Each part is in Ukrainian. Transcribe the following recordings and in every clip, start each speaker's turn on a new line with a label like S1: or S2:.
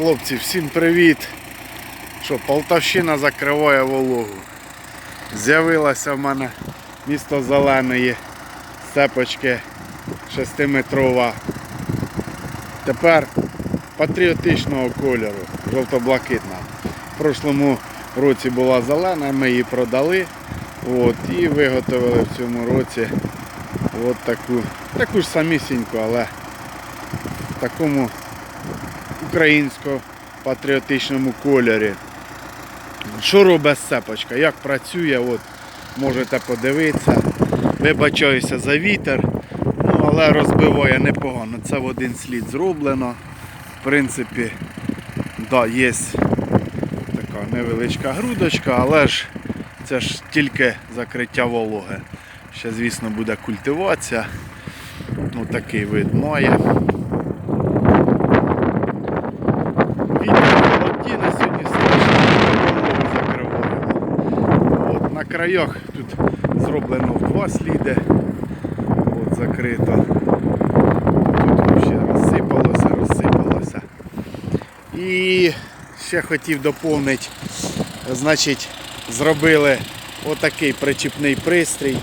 S1: Хлопці, всім привіт! Що Полтавщина закриває вологу. З'явилася в мене місто зеленої степочки 6-метрова. Тепер патріотичного кольору, жовто-блакитна. В прошлому році була зелена, ми її продали. От, і виготовили в цьому році от таку, таку ж самісіньку, але в такому українсько-патріотичному кольорі. Що робить сцепочка? Як працює, от, можете подивитися. Вибачаюся за вітер, ну, але розбиває непогано. Це в один слід зроблено. В принципі, да, є така невеличка грудочка, але ж це ж тільки закриття вологи. Ще, звісно, буде культивація. Ну, такий вид має. Вітер холодні на сьогодні страшно вологу закриваємо. От, на краях тут зроблено в два сліди. От, закрито. Тут ще розсипалося, розсипалося. І ще хотів доповнити, значить, зробили отакий причіпний пристрій.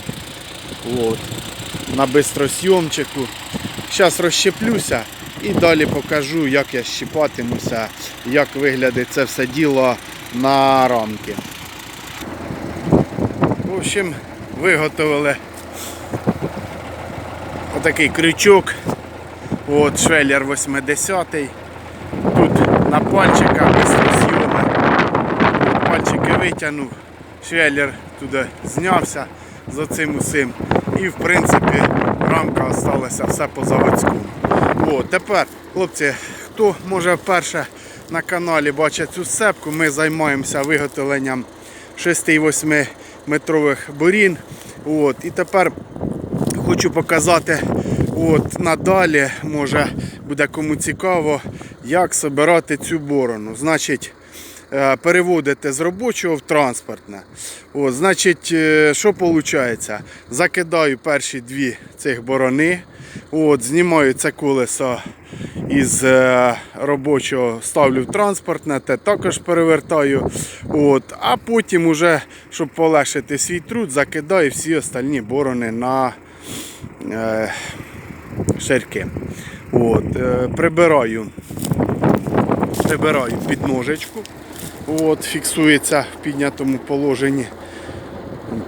S1: От, на бистросйомчику. Зараз розщеплюся і далі покажу, як я щіпатимуся, як виглядить це все діло на рамки. В общем, виготовили отакий крючок. От, швеллер 80 Тут на пальчиках. От, Пальчики витягнув, швеллер туди знявся за цим усім. І в принципі рамка залишилася все по заводському. О, тепер, хлопці, хто може вперше на каналі бачить цю сцепку, ми займаємося виготовленням 6-8 метрових борін. От, і тепер хочу показати от, надалі, може буде кому цікаво, як збирати цю борону. Значить, е, переводите з робочого в транспортне. От, значить, е, що виходить? Закидаю перші дві цих борони. От, знімаю це колесо із е, робочого, ставлю в транспортне, те також перевертаю. От, а потім, уже, щоб полегшити свій труд, закидаю всі остальні борони на е, ширки. От, е, прибираю прибираю під ножечку. От, фіксується в піднятому положенні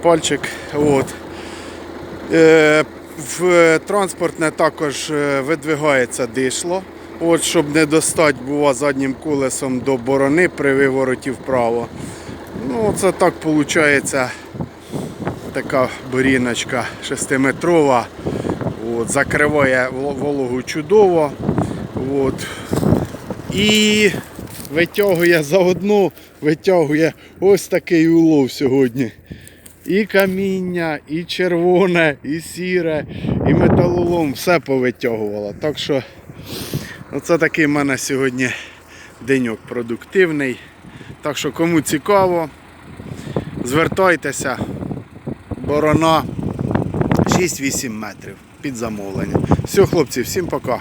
S1: пальчик. От. Е, в транспортне також е, видвигається дишло. От, щоб не достати бува заднім колесом до борони при вивороті вправо. Ну, це так виходить така боріночка 6-метрова. От, закриває вологу чудово. От. І витягує заодно, витягує ось такий улов сьогодні. І каміння, і червоне, і сіре, і металолом все повитягувало. Так що оце такий в мене сьогодні деньок продуктивний. Так що кому цікаво, звертайтеся. Борона 6-8 метрів під замовлення. Все, хлопці, всім пока.